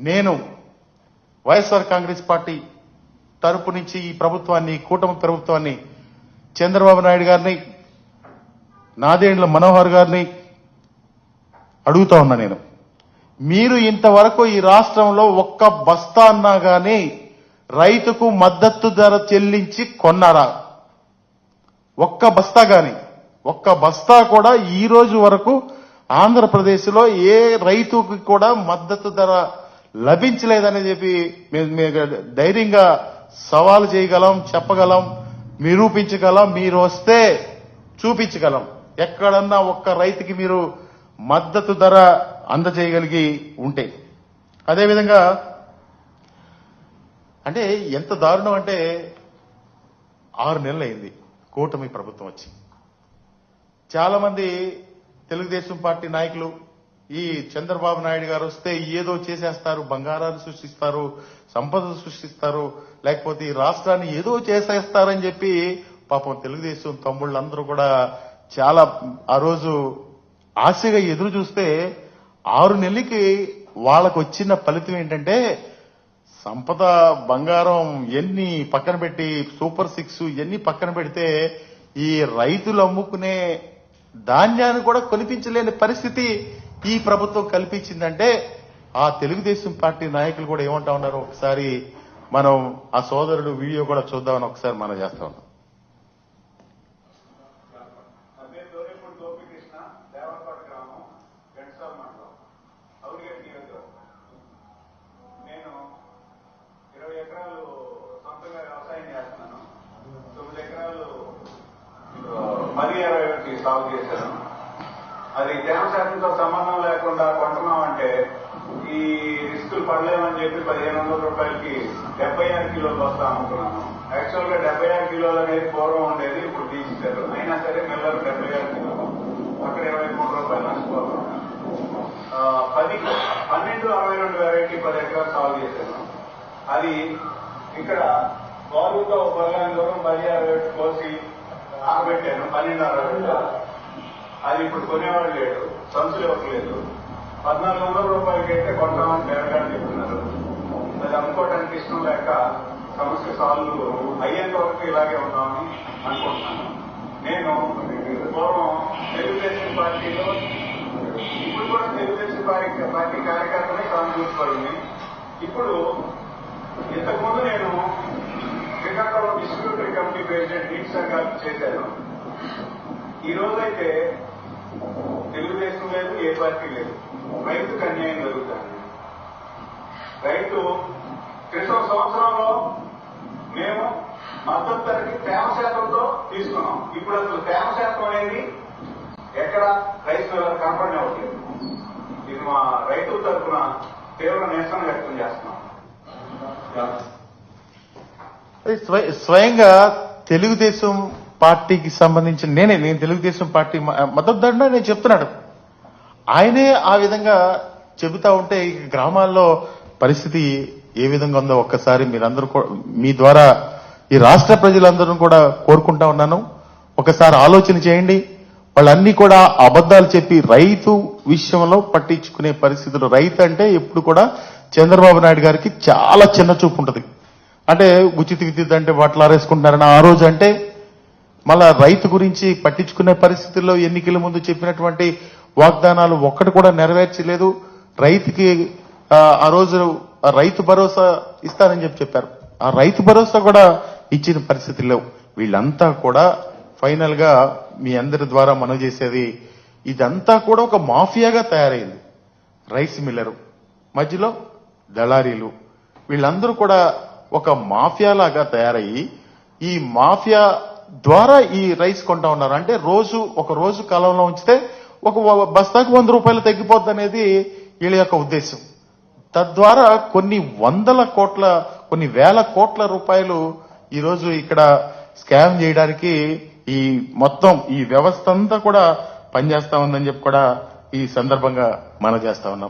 నేను వైఎస్ఆర్ కాంగ్రెస్ పార్టీ తరపు నుంచి ఈ ప్రభుత్వాన్ని కూటమి ప్రభుత్వాన్ని చంద్రబాబు నాయుడు గారిని నాదేండ్ల మనోహర్ గారిని అడుగుతా ఉన్నా నేను. మీరు ఇంతవరకు ఈ రాష్ట్రంలో ఒక్క బస్తా అన్నా కానీ రైతుకు మద్దతు ధర చెల్లించి కొన్నారా? ఒక్క బస్తా గాని. ఒక్క బస్తా కూడా ఈ రోజు వరకు ఆంధ్రప్రదేశ్లో ఏ రైతుకి కూడా మద్దతు ధర లభించలేదని చెప్పి మేము ధైర్యంగా సవాలు చేయగలం చెప్పగలం నిరూపించగలం. మీరు వస్తే చూపించగలం. ఎక్కడన్నా ఒక్క రైతుకి మీరు మద్దతు ధర అందజేయగలిగి ఉంటే. అదేవిధంగా అంటే ఎంత దారుణం అంటే ఆరు నెలలు అయింది కూటమి ప్రభుత్వం వచ్చి. చాలా మంది తెలుగుదేశం పార్టీ నాయకులు ఈ చంద్రబాబు నాయుడు గారు వస్తే ఏదో చేసేస్తారు బంగారాలు సృష్టిస్తారు సంపద సృష్టిస్తారు లేకపోతే ఈ రాష్ట్రాన్ని ఏదో చేసేస్తారని చెప్పి పాపం తెలుగుదేశం తమ్ముళ్ళందరూ కూడా చాలా ఆ రోజు ఆశగా ఎదురు చూస్తే ఆరు నెలలకి వాళ్ళకు వచ్చిన ఫలితం ఏంటంటే సంపద బంగారం ఎన్ని పక్కన పెట్టి సూపర్ సిక్స్ ఎన్ని పక్కన పెడితే ఈ రైతులు అమ్ముకునే ధాన్యాన్ని కూడా కొనిపించలేని పరిస్థితి ఈ ప్రభుత్వం కల్పించిందంటే ఆ తెలుగుదేశం పార్టీ నాయకులు కూడా ఏమంటా ఉన్నారు ఒకసారి మనం ఆ సోదరుడు వీడియో కూడా చూద్దామని ఒకసారి మనం చేస్తా ఉన్నాం. సాగు చేశాను. అది తేమ శాతంతో సంబంధం లేకుండా కొంటున్నామంటే ఈ రిస్కులు పడలేమని చెప్పి పదిహేను వందల రూపాయలకి డెబ్బై ఆరు కిలోలు వస్తా అమ్ముకున్నాను యాక్చువల్గా డెబ్బై ఆరు కిలోలు అనేది పూర్వం ఉండేది ఇప్పుడు తీసేశారు అయినా సరే మిల్లరు డెబ్బై ఆరు కిలోలు. అక్కడ ఇరవై మూడు రూపాయలు నష్టపోతున్నాను ఆ, పది పన్నెండు అరవై రెండు వెరైటీ పది ఎకరాలు సాగు చేశాను. అది ఇక్కడ బారుతో బల్లాని దూరం పది అరవై కోసి ఆరబెట్టాను పన్నెండు అరవై అది ఇప్పుడు కొనేవాడు లేడు సంచులు ఇవ్వట్లేదు పద్నాలుగు వందల రూపాయలకి అయితే కొంటామని బేరగాడు చెప్తున్నారు. అది అనుకోవడానికి ఇష్టం లేక సమస్య సాల్వ్ అయ్యేంత వరకు ఇలాగే ఉన్నామని అనుకుంటున్నాను. నేను పూర్వం తెలుగుదేశం పార్టీలో ఇప్పుడు కూడా తెలుగుదేశం పార్టీ పార్టీ కార్యకర్తనే సానుభూతిపడింది ఇప్పుడు ఇంతకుముందు నేను శ్రీకాకుళం డిస్ట్రిబ్యూటరీ కమిటీ ప్రెసిడెంట్ దీక్ష సంఘాలు చేశాను. ఈ రోజైతే తెలుగుదేశం లేదు ఏ పార్టీ లేదు. రైతుకు అన్యాయం జరుగుతుంది. రైతు క్రితం సంవత్సరంలో మేము మద్దతు ధరకి తేమ శాతంతో తీసుకున్నాం. ఇప్పుడు అసలు తేమ శాతం అనేది ఎక్కడ రైస్ మిల్లర్ కనపడనే ఇది మా రైతుల తరఫున తీవ్ర నిరసన వ్యక్తం చేస్తున్నాం. స్వయంగా తెలుగుదేశం పార్టీకి సంబంధించిన నేనే నేను తెలుగుదేశం పార్టీ మ- నేను చెప్తున్నాడు ఆయనే ఆ విధంగా చెబుతా ఉంటే ఈ గ్రామాల్లో పరిస్థితి ఏ విధంగా ఉందో ఒక్కసారి మీరందరూ మీ ద్వారా ఈ రాష్ట్ర ప్రజలందరూ కూడా కోరుకుంటా ఉన్నాను. ఒకసారి ఆలోచన చేయండి. వాళ్ళన్నీ కూడా అబద్దాలు చెప్పి రైతు విషయంలో పట్టించుకునే పరిస్థితులు. రైతు అంటే ఎప్పుడు కూడా చంద్రబాబు నాయుడు గారికి చాలా చిన్న చూపు ఉంటుంది. అంటే ఉచిత విద్యుత్ అంటే బట్టలారేసుకుంటున్నారని ఆ రోజు అంటే మళ్ళా రైతు గురించి పట్టించుకునే పరిస్థితుల్లో ఎన్నికల ముందు చెప్పినటువంటి వాగ్దానాలు ఒక్కటి కూడా నెరవేర్చలేదు. రైతుకి ఆ, రోజు ఆ రైతు భరోసా ఇస్తారని చెప్పి చెప్పారు. ఆ రైతు భరోసా కూడా ఇచ్చిన పరిస్థితులు లేవు. వీళ్ళంతా కూడా ఫైనల్గా మీ అందరి ద్వారా మనం చేసేది ఇదంతా కూడా ఒక మాఫియాగా తయారైంది. రైస్ మిల్లరు మధ్యలో దళారీలు వీళ్ళందరూ కూడా ఒక మాఫియా లాగా తయారయ్యి ఈ మాఫియా ద్వారా ఈ రైస్ కొంటా ఉన్నారు. అంటే రోజు ఒక రోజు కాలంలో ఉంచితే ఒక బస్తాకు వంద రూపాయలు తగ్గిపోద్ది అనేది వీళ్ళ యొక్క ఉద్దేశం. తద్వారా కొన్ని వందల కోట్ల కొన్ని వేల కోట్ల రూపాయలు ఈరోజు ఇక్కడ స్కామ్ చేయడానికి ఈ మొత్తం ఈ వ్యవస్థ అంతా కూడా పనిచేస్తా ఉందని చెప్పి కూడా ఈ సందర్భంగా మనం చేస్తా ఉన్నాం.